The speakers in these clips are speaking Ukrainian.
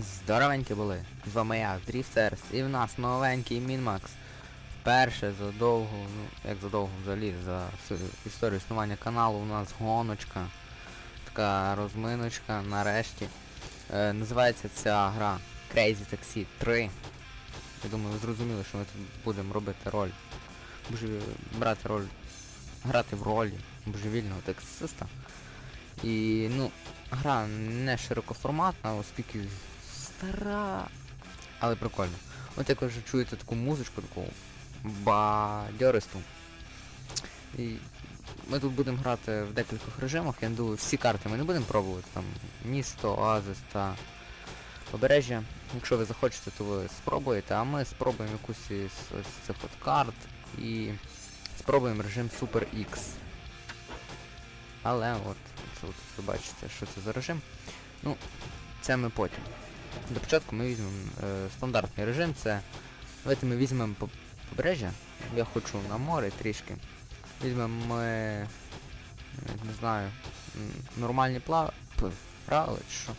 Здоровенькі були. З вами я, Дріфтерс, і в нас новенький Мінмакс. Вперше за довго, ну як за довго взагалі, за історію існування каналу у нас гоночка. Така розминочка нарешті. Е, називається ця гра Crazy Taxi 3. Я думаю, ви зрозуміли, що ми тут будемо робити роль. Божеві... брати роль. Грати в ролі божевільного таксиста. І ну, гра не широкоформатна, оскільки стара. Але прикольно. От вже чуєте таку музичку, таку бадьористу. І ми тут будемо грати в декількох режимах, я думаю, всі карти ми не будемо пробувати. Там місто, оазис та побережжя. Якщо ви захочете, то ви спробуєте, а ми спробуємо якусь із ось цих от карт і спробуємо режим Super X. Але от, це от ви бачите, що це за режим. Ну, це ми потім. Для початку ми візьмемо е, стандартний режим, це. Давайте ми візьмемо побережжя. Я хочу на море трішки. Візьмемо ми. е, Не знаю. Нормальні плав... п- правила чи що.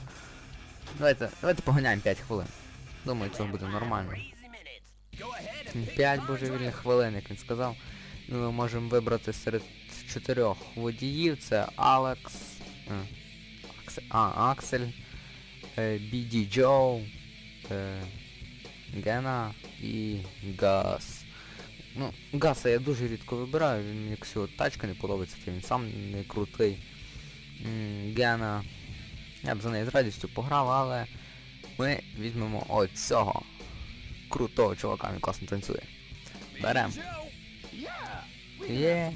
Давайте, давайте поганяємо 5 хвилин. Думаю, цього буде нормально. 5 божевільних хвилин, як він сказав. Ну, ми можемо вибрати серед чотирьох водіїв. Це Алекс. е, А, Аксель. Е, BD Джо. е, Гена і Гас. Ну, Гаса я дуже рідко вибираю, він його тачка не подобається, то він сам не крутий. Гена. Я б за неї з радістю пограв, але ми візьмемо от цього крутого чувака, він класно танцює. Берем. Є.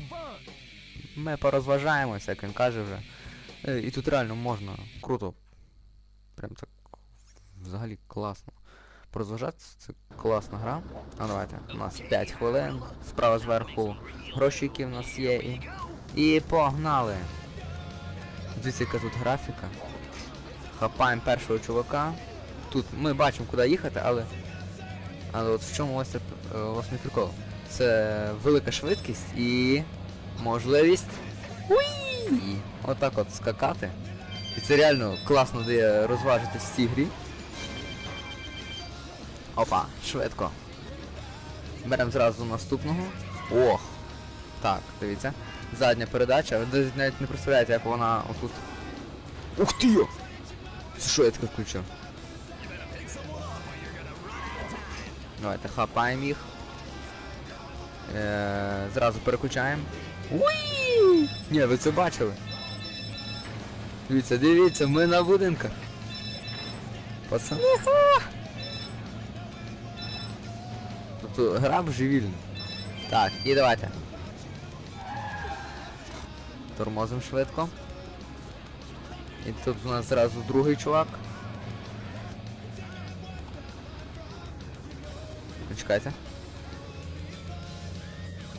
Ми порозважаємося, як він каже вже. Е, І тут реально можна круто. Прям так взагалі класно. Порозважатися це класна гра. А давайте. У нас 5 хвилин. Справа зверху гроші, які в нас є. І, і погнали! Дивіться, яка тут графіка. Хапаємо першого чувака. Тут ми бачимо, куди їхати, але. Але от в чому ось це, власне прикол. Це велика швидкість і можливість Уї! Отак от скакати. І це реально класно дає розважитись в цій грі. Опа, швидко. Беремо зразу наступного. Ох! Так, дивіться. Задня передача. Ви навіть не представляєте, як вона отут. Ух ти! Це що я таке включив? Давайте хапаємо їх. Е, зразу переключаємо. Уї! Ні, ви це бачили? Дивіться, дивіться, ми на будинках. Пацани, ха! Тобто гра божевільна. Так, і давайте. Тормозимо швидко. І тут у нас зразу другий чувак. Почекайте.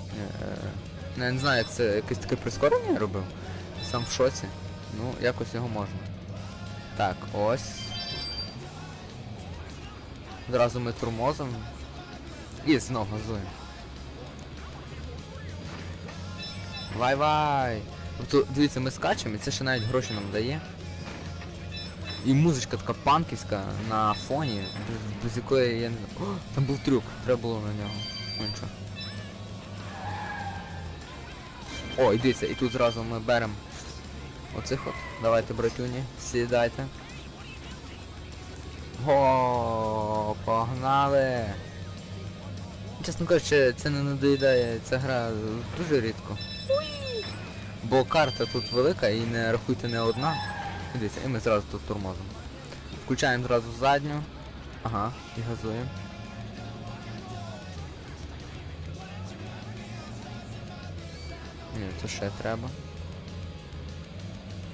Е, я не знаю, це якесь таке прискорення я робив. Сам в шоці. Ну, якось його можна. Так, ось. Зразу ми тормозом. І знову газуємо. Вай-вай! Тобто, дивіться, ми скачемо і це ще навіть гроші нам дає. І музичка така панківська на фоні, без, без якої я не. О, там був трюк, треба було на нього. Ну нічого. О, і дивіться, і тут зразу ми беремо оцих от. Давайте, братюні, сідайте. Го, погнали! Чесно кажучи, це не надоїдає, ця гра дуже рідко. Бо карта тут велика і не рахуйте не одна. Дивіться, і ми зразу тут тормозимо. Включаємо зразу задню. Ага, і газуємо. Ні, то ще треба.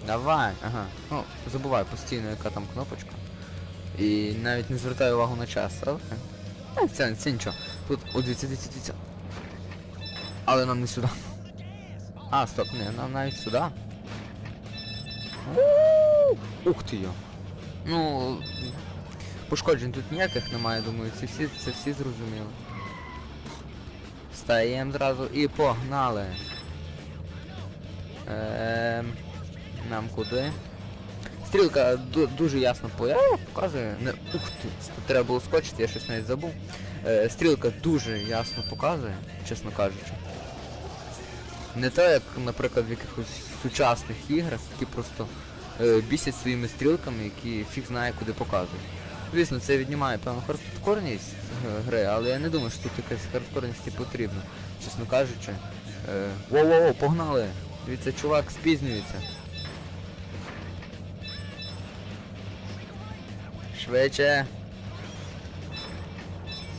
Давай, ага. Ну, забувай постійно, яка там кнопочка. І навіть не звертаю увагу на час, але... Е, це, це нічого. Тут, о, дивіться, дивіться, дивіться. Але нам не сюди. А, стоп, не, нам навіть сюди. Ух ти йо. Ну, пошкоджень тут ніяких немає, думаю, це всі, це всі зрозуміли. Стаємо зразу і погнали. Ем, нам куди? Стрілка дуже ясно показує. Не... Ух ти, треба було скочити, я щось навіть забув. Е, стрілка дуже ясно показує, чесно кажучи. Не те, як, наприклад, в якихось сучасних іграх, які просто е, бісять своїми стрілками, які фіг знає куди показують. Звісно, це віднімає певну хардкорність е, гри, але я не думаю, що тут якась хардкорність і потрібна, чесно кажучи. Е, Воу-воу-воу, погнали! Дивіться, чувак спізнюється. Швидше.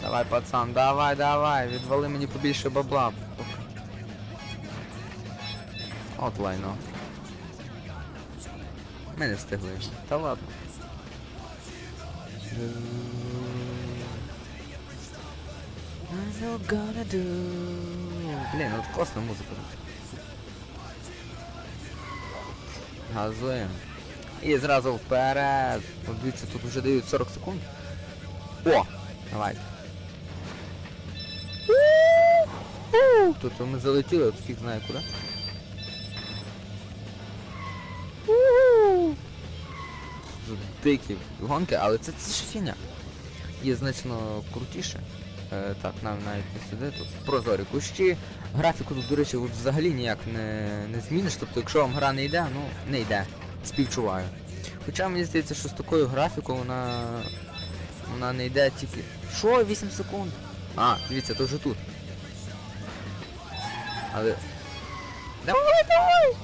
Давай, пацан, давай, давай, відвали мені побільше бабла. От лайно. Ми не встигли. Та ладно. Gonna do. Блін, от класна музика. Газуємо. І зразу вперед. От дивіться, тут вже дають 40 секунд. О! Давайте. Тут ми залетіли, от фіг знає куди. Тут Дикі гонки, але це, це ж фіня. Є значно крутіше. Е, так, нам навіть не сюди, тут прозорі кущі. Графіку тут, до речі, взагалі ніяк не, не зміниш, тобто якщо вам гра не йде, ну не йде. Співчуваю. Хоча мені здається, що з такою графікою вона. Вона не йде тільки. Що? 8 секунд? А, дивіться, то вже тут. Але. Давай, давай!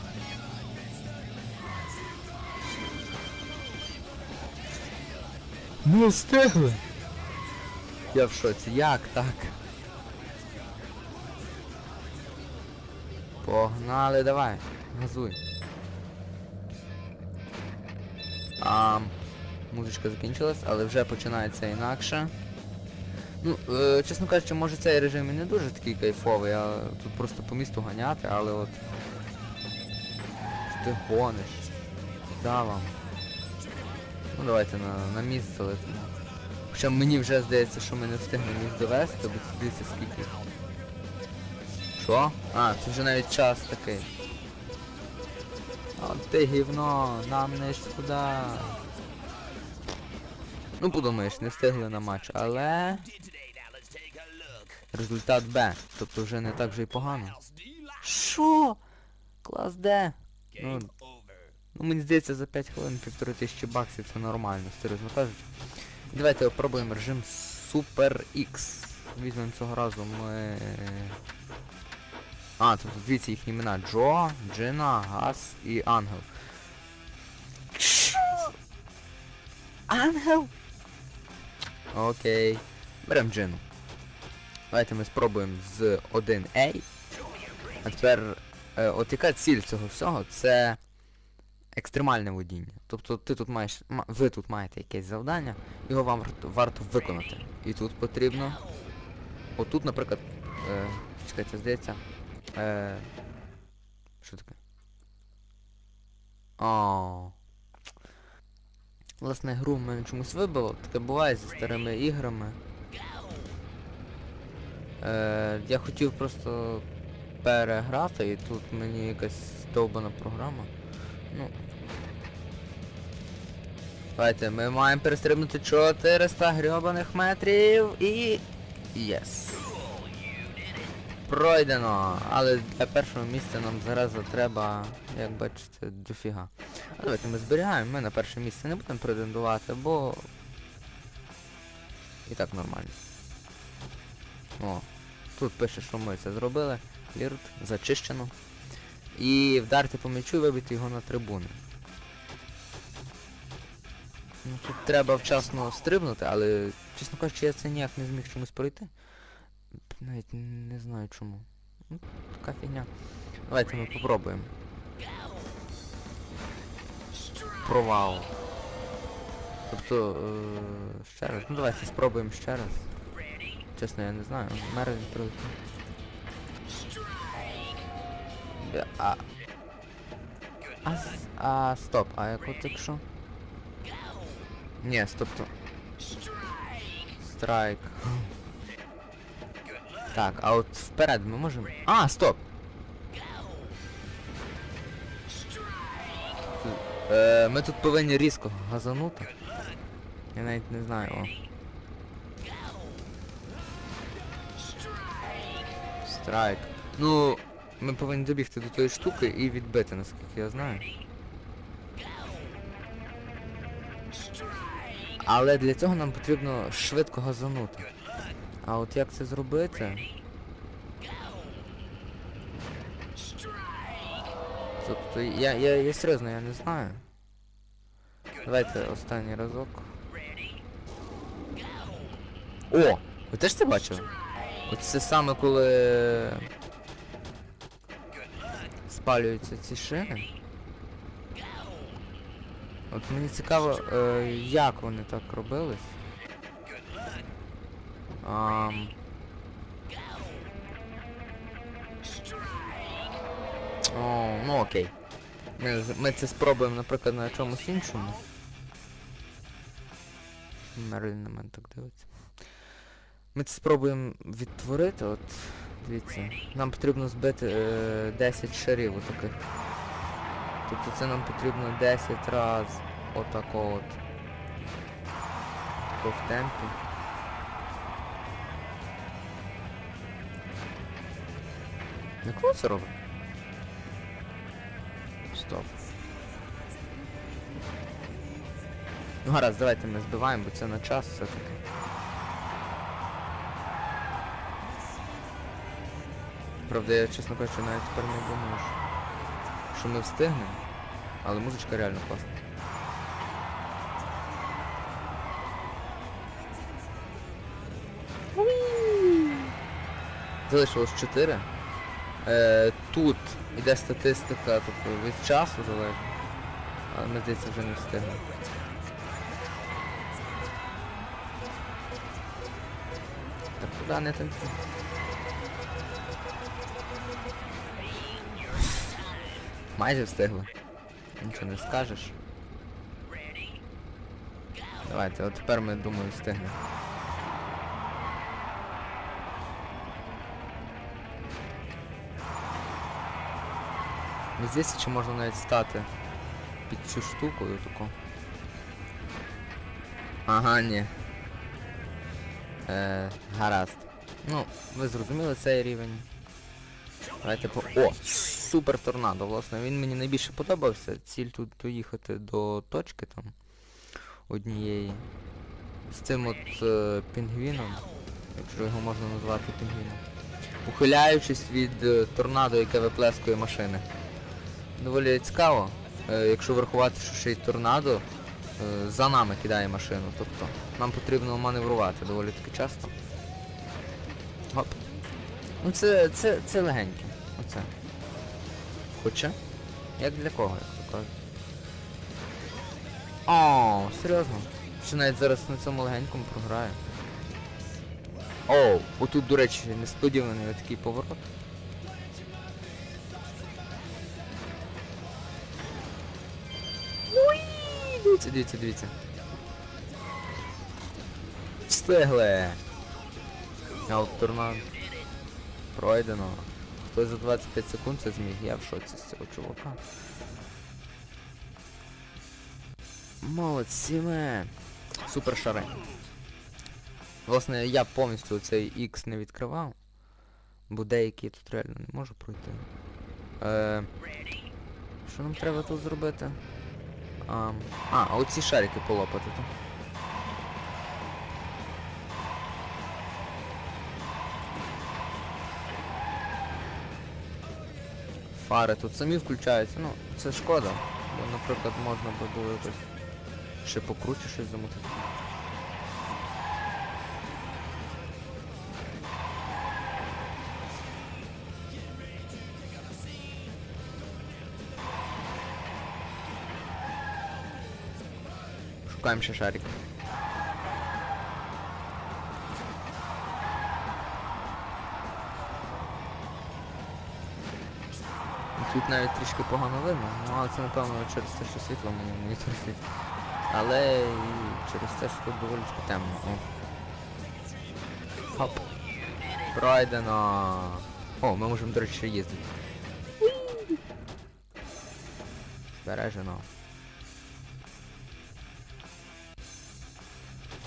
Не встигли! Я в шоці. Як так? Погнали, давай. Газуй. А, музичка закінчилась, але вже починається інакше. Ну, е, чесно кажучи, може цей режим і не дуже такий кайфовий, а тут просто по місту ганяти, але от... Ти гониш? Да вам. Ну давайте на, на міст залетимо. Хоча мені вже здається, що ми не встигнемо їх довести, бо дивіться скільки. Що? А, це вже навіть час такий. От ти гівно, нам не сюди. Ну подумаєш, не встигли на матч, але... Результат Б. Тобто вже не так вже й погано. Що? Клас Д. Ну, ну мені здається за 5 хвилин півтори тисячі баксів це нормально, серйозно кажучи. Давайте опробуємо режим Super X. Візьмемо цього разу ми... А, тут дивіться їхні імена. Джо, Джина, Гас і Ангел. Ангел? Окей. Берем Джину. Давайте ми спробуємо з 1A. А тепер, е, от яка ціль цього всього? Це екстремальне водіння. Тобто ти тут маєш. ви тут маєте якесь завдання, його вам варто, варто виконати. І тут потрібно. Отут, наприклад. Е, чекайте, здається. Е, що таке? О. Власне, гру в мене чомусь вибило. Таке буває зі старими іграми. Е, я хотів просто переграти і тут мені якась довбана програма. Ну. Давайте, ми маємо перестрибнути 400 грьобаних метрів і... Єс. Пройдено. Але для першого місця нам зараз треба, як бачите, дофіга. А давайте ми зберігаємо, ми на перше місце не будемо претендувати, бо... І так нормально. О, тут пише, що ми це зробили. Лірт, зачищено. І вдарити по м'ячу і вибити його на трибуни. Ну тут треба вчасно стрибнути, але, чесно кажучи, я це ніяк не зміг чомусь пройти. Навіть не знаю чому. Ну, така фігня. Давайте ми попробуємо. Провал. Тобто, е, ще раз. Ну давайте спробуємо ще раз. Чесно, я не знаю. Мерлін прилетів. А... А, а, стоп, а як от якщо? Ні, стоп, то... Страйк. Так, а от вперед ми можемо... А, стоп! Е, ми тут повинні різко газанути. Я навіть не знаю. О. Страйк. Ну, ми повинні добігти до тої штуки і відбити, наскільки я знаю. Але для цього нам потрібно швидко газанути. А от як це зробити? Тобто я, я, я серйозно, я не знаю. Давайте останній разок. О! Ви теж це бачили? Оце саме коли спалюються ці шини. От мені цікаво, е, як вони так робились. Ам... О, ну окей. Ми, ми це спробуємо, наприклад, на чомусь іншому. Мерлін на мене так дивиться. Ми це спробуємо відтворити, от дивіться. Нам потрібно збити е, 10 шарів отаких. Тобто це нам потрібно 10 раз отако от. Тако в темпі. На кого це робить? Стоп. Ну гаразд, давайте ми збиваємо, бо це на час все-таки. Правда, я, чесно кажучи, навіть тепер не думаю, що ми встигнемо. Але музичка реально класна. Залишилось 4. Е, тут іде статистика, тобто від часу залежить. Але ми здається вже не встигнемо. Так куди не танцюй? Майже встигли. Нічого не скажеш. Давайте, от тепер ми думаю встигнемо. Не здається, чи можна навіть стати під цю штуку і таку. Ага, ні. Е, гаразд. Ну, ви зрозуміли цей рівень. Давайте по... О! Супер торнадо, власне, він мені найбільше подобався. Ціль тут доїхати до точки там однієї. З цим от е, пінгвіном, якщо його можна назвати пінгвіном. Ухиляючись від е, торнадо, яке виплескує машини. Доволі цікаво, е, якщо врахувати, що ще й торнадо е, за нами кидає машину. Тобто нам потрібно маневрувати доволі таки часто. Гоп. Ну це, це, це легеньке. Оце. Хоча? Як для кого, як то кажуть. О, серйозно. Що навіть зараз на цьому легенькому програю. Оу, отут, до речі, несподіваний такий поворот. Дивіться, дивіться, дивіться. Встигли! А от торнадо. Пройдено. Хтось за 25 секунд це зміг, я в шоці з цього чувака. Молодці ми. Супер шари. Власне, я повністю цей X не відкривав. Бо деякі тут реально не можу пройти. Е, що нам треба тут зробити? А, а, оці шарики полопати там. Фари тут самі включаються, ну, це шкода. Бо, наприклад, можна би було якось ще покруче щось замутити. Шукаємо ще шарик. Тут навіть трішки погано видно, ну але це напевно через те, що світло мені монітор світить. Але і через те, що тут доволі темно. О. Хоп. Пройдено. О, ми можемо, до речі, їздити. Збережено.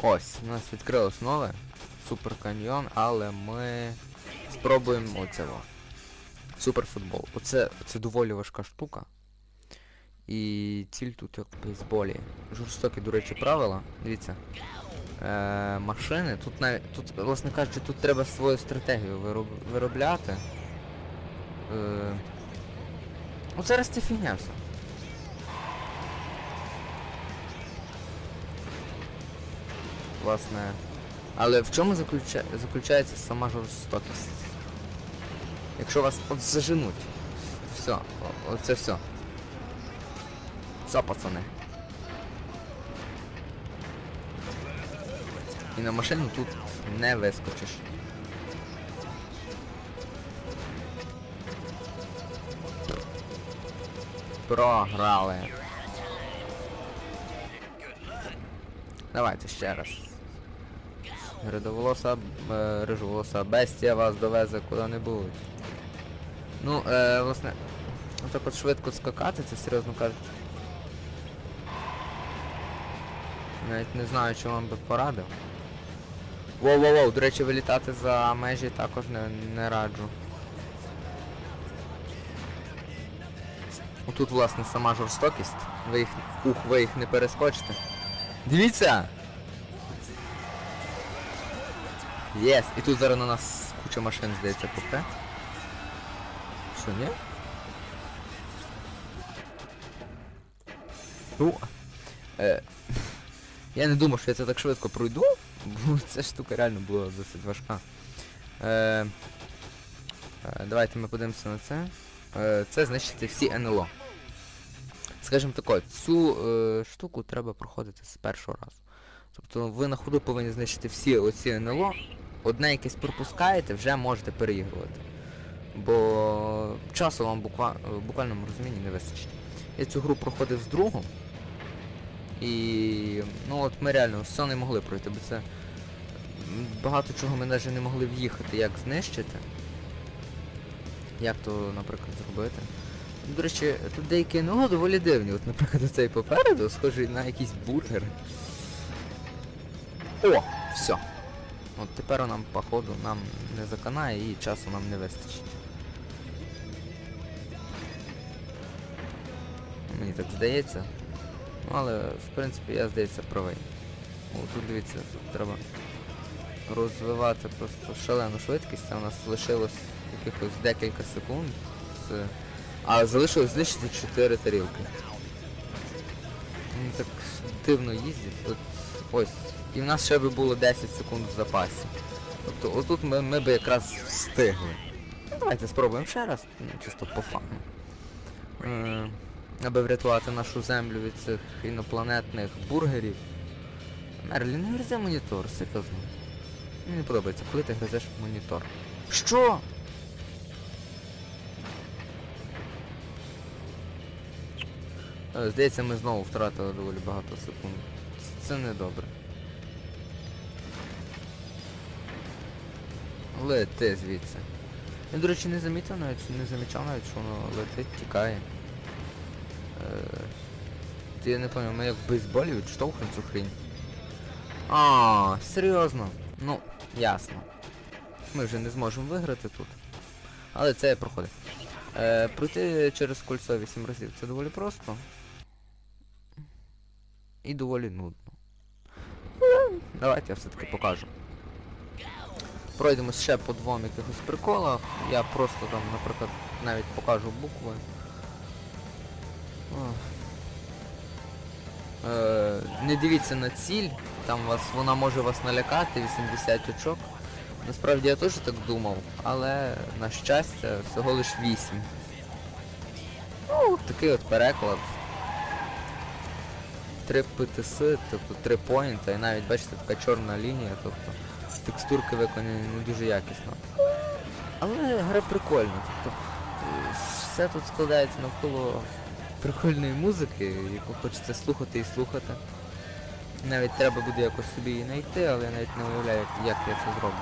Ось, у нас відкрилось нове. Супер каньйон, але ми спробуємо оцього. Суперфутбол. Оце, це доволі важка штука. І ціль тут як бейсболі. Жорстокі, до речі, правила. Дивіться. Е, машини. Тут навіть. Тут, власне кажучи, тут треба свою стратегію вироб, виробляти. Е, ну зараз це фігня все. Власне. Але в чому заключа... заключається сама жорстокість? Якщо вас от заженуть. Все, оце все. Все, пацани. І на машину тут не вискочиш. Програли. Давайте ще раз. Ридоволоса, е, рижоволоса бестія вас довезе куди-небудь. Ну, е, власне, отак от швидко скакати, це серйозно кажучи. Навіть не знаю, чи вам би порадив. Воу-воу-воу, до речі, вилітати за межі також не, не раджу. Отут, власне, сама жорстокість. Ви їх. Ух, ви їх не перескочите. Дивіться! Єс! І тут зараз на нас куча машин, здається, попре. Що, ні? Ну. Е, я не думав, що я це так швидко пройду, бо ця штука реально була досить важка. Е, е, давайте ми подивимося на це. Е, це знищити всі НЛО. Скажімо так, цю е, штуку треба проходити з першого разу. Тобто ви на ходу повинні знищити всі оці НЛО, одне якесь пропускаєте, вже можете переігрувати. Бо часу вам буква... в буквальному розумінні не вистачить. Я цю гру проходив з другом. І ну от ми реально все не могли пройти, бо це багато чого ми навіть не могли в'їхати, як знищити. Як то, наприклад, зробити. До речі, тут деякі НЛО доволі дивні. От, наприклад, оцей попереду схожий на якийсь бургер. О! Все. От тепер нам, походу, нам не заканає і часу нам не вистачить. Мені так здається. Ну, але, в принципі, я, здається, правий. О, тут дивіться, тут треба розвивати просто шалену швидкість, а у нас лишилось якихось декілька секунд. З... А залишилось знищити 4 тарілки. Вони так дивно їздять. От, ось. І в нас ще би було 10 секунд в запасі. Тобто отут ми, ми би якраз встигли. Ну, Давайте спробуємо ще раз, ну, чисто по фану. Е, аби врятувати нашу землю від цих інопланетних бургерів. Мерлі, не гризи монітор, серйозно. Мені не подобається, коли ти гризеш монітор. Що? Е, Здається, ми знову втратили доволі багато секунд. Це- Це не добре. Лети звідси. Я, до речі, не замітив навіть, не замічав навіть, що воно летить, тікає. Е, ти я не пам'ятаю, ми як в бейсболі відштовхуємо цю хрінь. А, серйозно? Ну, ясно. Ми вже не зможемо виграти тут. Але це проходить. Е, пройти через кольцо 8 разів це доволі просто. І доволі нудно. Ну, Давайте я все-таки покажу. Пройдемо ще по двом якихось приколах. Я просто там, наприклад, навіть покажу букви. Е, не дивіться на ціль, там вас вона може вас налякати, 80 очок. Насправді я теж так думав, але на щастя всього лиш 8. Ну, такий от переклад. 3 ПТС, тобто 3 поінта, і навіть бачите така чорна лінія, тобто текстурки виконані не дуже якісно. Але гра прикольна, тобто е, все тут складається навколо прикольної музики, яку хочеться слухати і слухати. Навіть треба буде якось собі її знайти, але я навіть не уявляю, як, я це зроблю.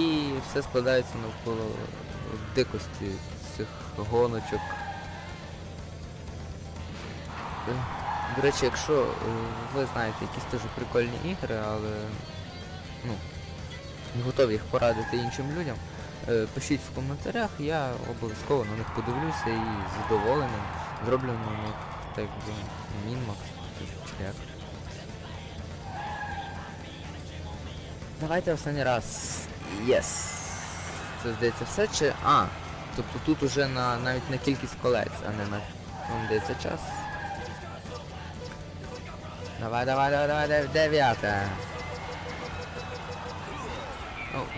І все складається навколо дикості цих гоночок. Е, До речі, якщо е, ви знаєте якісь дуже прикольні ігри, але ну, не готові їх порадити іншим людям, е, пишіть в коментарях, я обов'язково на них подивлюся і з задоволенням зроблю на них так би мінмакс. як. Давайте останній раз. Єс. Це здається все чи. А, тобто тут уже на навіть на кількість колець, а не на. Вам дається час. Давай, давай, давай, давай, дев- дев'яте.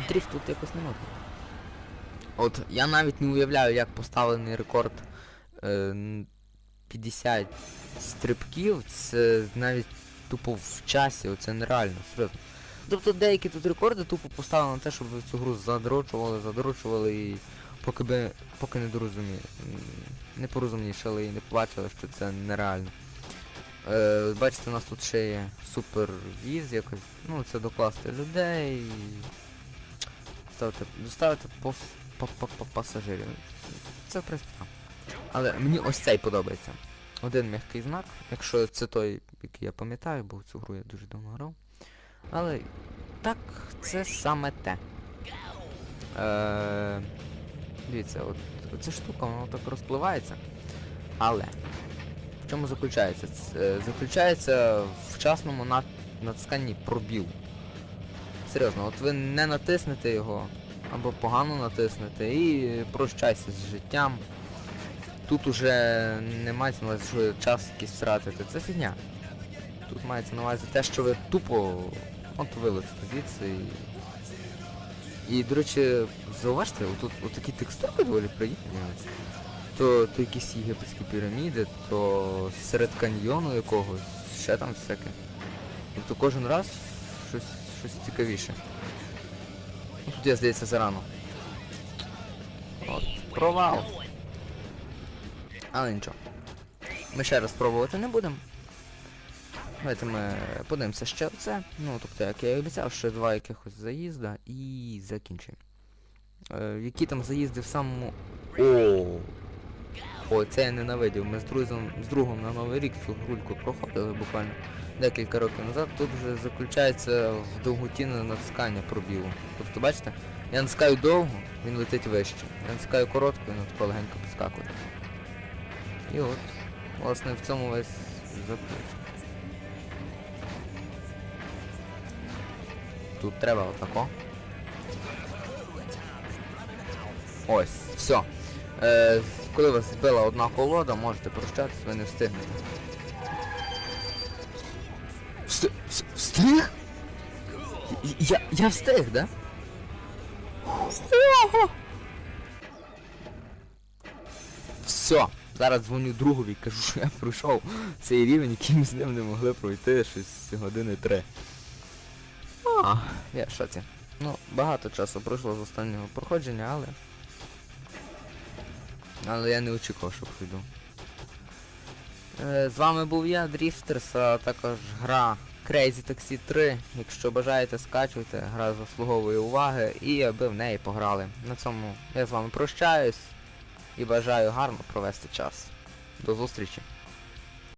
Дріфт тут якось не можна. От я навіть не уявляю, як поставлений рекорд е, 50 стрибків, це навіть тупо в часі, оце нереально, серйозно. Тобто деякі тут рекорди тупо поставили на те, щоб ви цю гру задрочували, задрочували і поки би поки не дорозуміли. Не порозумнішали і не побачили, що це нереально. Е, бачите, у нас тут ще є супер віз якось. Ну, це докласти людей. Ставити, доставити пос, па, па, па, пасажирів. Це в принципі. Але мені ось цей подобається. Один м'який знак, якщо це той, який я пам'ятаю, бо цю гру я дуже давно грав. Але так, це саме те. Е, дивіться, от ця штука, вона так розпливається. Але в чому заключається? Це, заключається в вчасному нат- натисканні пробіл. Серйозно, от ви не натиснете його, або погано натиснете і прощайся з життям. Тут уже не мається на увазі, що час якийсь втратите. Це фігня. Тут мається на увазі те, що ви тупо от вилетите звідси і. І, до речі, зауважте, тут отакі текстури доволі приємні. То, то якісь єгипетські піраміди, то серед каньйону якогось, ще там всяке. Тобто кожен раз щось, щось цікавіше. Ну, Тут я здається зарано. От, провал. Але нічого. Ми ще раз пробувати не будемо. Давайте ми подивимося ще це. Ну, тобто, як я і обіцяв, ще два якихось заїзда і закінчуємо. Е, які там заїзди в самому... О! О, це я ненавидів. Ми з друзом, з другом на Новий рік цю гульку проходили буквально декілька років назад. Тут вже заключається в довготінне натискання пробілу. Тобто, бачите, я натискаю довго, він летить вище. Я натискаю коротко, він тако легенько підскакує. І от, власне, в цьому весь заключення. Тут треба отако. Ось, все. Е, коли вас збила одна колода, можете прощатися, ви не встигнете. Вст, встиг? Я, я, встиг, да? Все, зараз дзвоню другові, кажу, що я пройшов цей рівень, який ми з ним не могли пройти щось години три. А, я в шоці. Ну, багато часу пройшло з останнього проходження, але... Але я не очікував, що пройду. Е, з вами був я, Дріфтерс, а також гра Crazy Taxi 3. Якщо бажаєте, скачуйте, гра заслуговує уваги і аби в неї пограли. На цьому я з вами прощаюсь і бажаю гарно провести час. До зустрічі!